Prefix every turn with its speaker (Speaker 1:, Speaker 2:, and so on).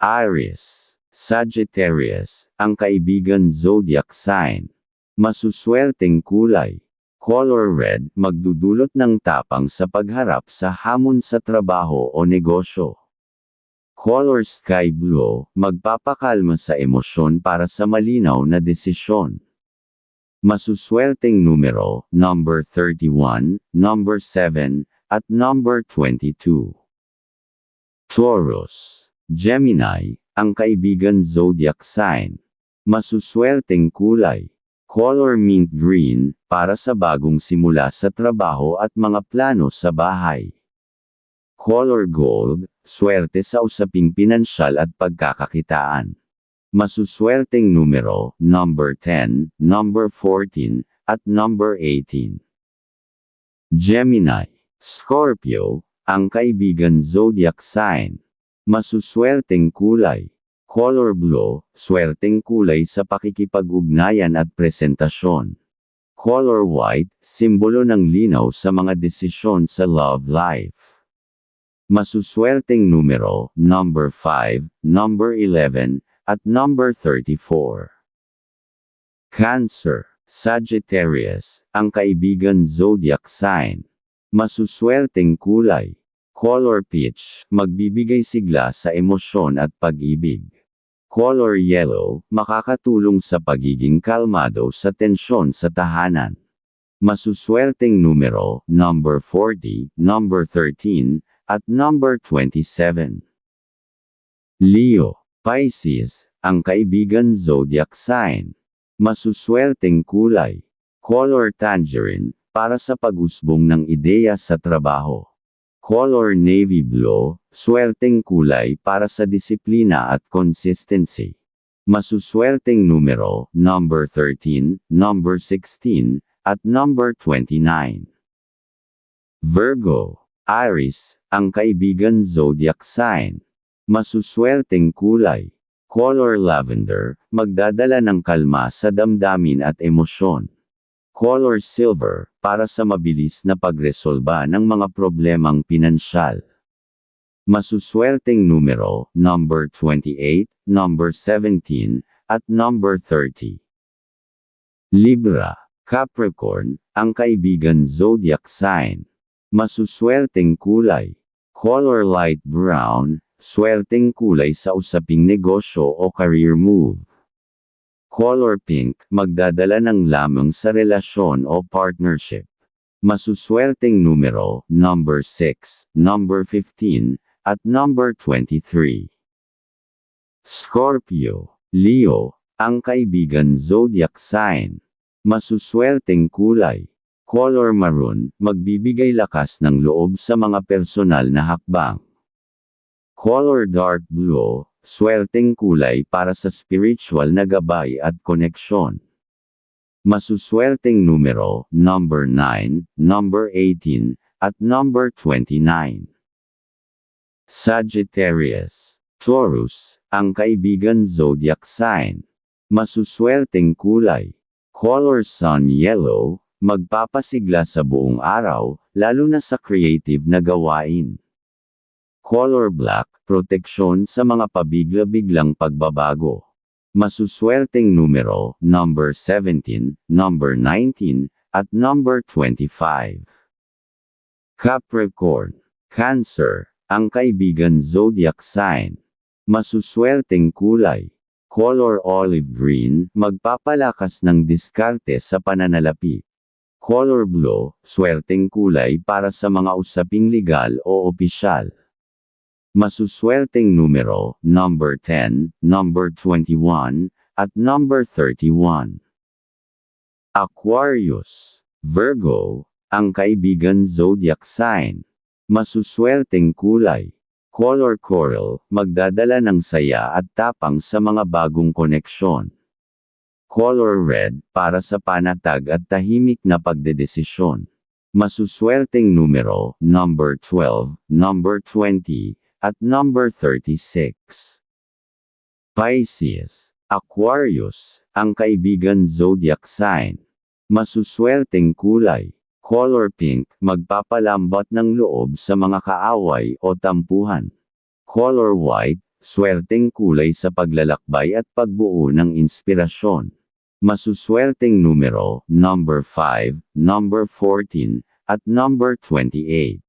Speaker 1: Aries, Sagittarius, ang kaibigan zodiac sign. Masuswerteng kulay. Color red, magdudulot ng tapang sa pagharap sa hamon sa trabaho o negosyo. Color sky blue, magpapakalma sa emosyon para sa malinaw na desisyon. Masuswerteng numero, number 31, number 7, at number 22. Taurus, Gemini, ang kaibigan zodiac sign. Masuswerteng kulay. Color mint green, para sa bagong simula sa trabaho at mga plano sa bahay. Color gold, swerte sa usaping pinansyal at pagkakakitaan. Masuswerteng numero, number 10, number 14, at number 18. Gemini, Scorpio, ang kaibigan zodiac sign. Masuswerteng kulay. Color blue, swerteng kulay sa pakikipag-ugnayan at presentasyon. Color white, simbolo ng linaw sa mga desisyon sa love life. Masuswerteng numero, number 5, number 11, at number 34. Cancer, Sagittarius, ang kaibigan zodiac sign. Masuswerteng kulay. Color peach, magbibigay sigla sa emosyon at pag-ibig. Color yellow, makakatulong sa pagiging kalmado sa tensyon sa tahanan. Masuswerteng numero, number 40, number 13, at number 27. Leo, Pisces, ang kaibigan zodiac sign. Masuswerteng kulay. Color tangerine, para sa pag-usbong ng ideya sa trabaho. Color navy blue, swerteng kulay para sa disiplina at consistency. Masuswerteng numero, number 13, number 16, at number 29. Virgo, Aries, ang kaibigan zodiac sign. Masuswerteng kulay. Color lavender, magdadala ng kalma sa damdamin at emosyon. Color silver, para sa mabilis na pagresolba ng mga problemang pinansyal. Masuswerteng numero, number 28, number 17, at number 30. Libra, Capricorn, ang kaibigan zodiac sign. Masuswerteng kulay. Color light brown, swerteng kulay sa usaping negosyo o career move. Color pink, magdadala ng lamang sa relasyon o partnership. Masuswerteng numero, number 6, number 15, at number 23. Scorpio, Leo, ang kaibigan zodiac sign. Masuswerteng kulay. Color maroon, magbibigay lakas ng loob sa mga personal na hakbang. Color dark blue, Swerteng kulay para sa spiritual na gabay at koneksyon. Masuswerteng numero, number 9, number 18, at number 29. Sagittarius, Taurus, ang kaibigan zodiac sign. Masuswerteng kulay. Color sun yellow, magpapasigla sa buong araw, lalo na sa creative na gawain. Color black, proteksyon sa mga pabigla-biglang pagbabago. Masuswerteng numero, number 17, number 19, at number 25. Capricorn, Cancer, ang kaibigan zodiac sign. Masuswerteng kulay. Color olive green, magpapalakas ng diskarte sa pananalapi. Color blue, swerteng kulay para sa mga usaping legal o opisyal. Masuswerteng numero, number 10, number 21, at number 31. Aquarius, Virgo, ang kaibigan zodiac sign. Masuswerteng kulay. Color coral, magdadala ng saya at tapang sa mga bagong koneksyon. Color red, para sa panatag at tahimik na pagdedesisyon. Masuswerteng numero, number 12, number 20, at number 36. Pisces, Aquarius, ang kaibigan zodiac sign. Masuswerteng kulay. Color pink, magpapalambot ng loob sa mga kaaway o tampuhan. Color white, Swerteng kulay sa paglalakbay at pagbuo ng inspirasyon. Masuswerteng numero, number 5, number 14, at number 28.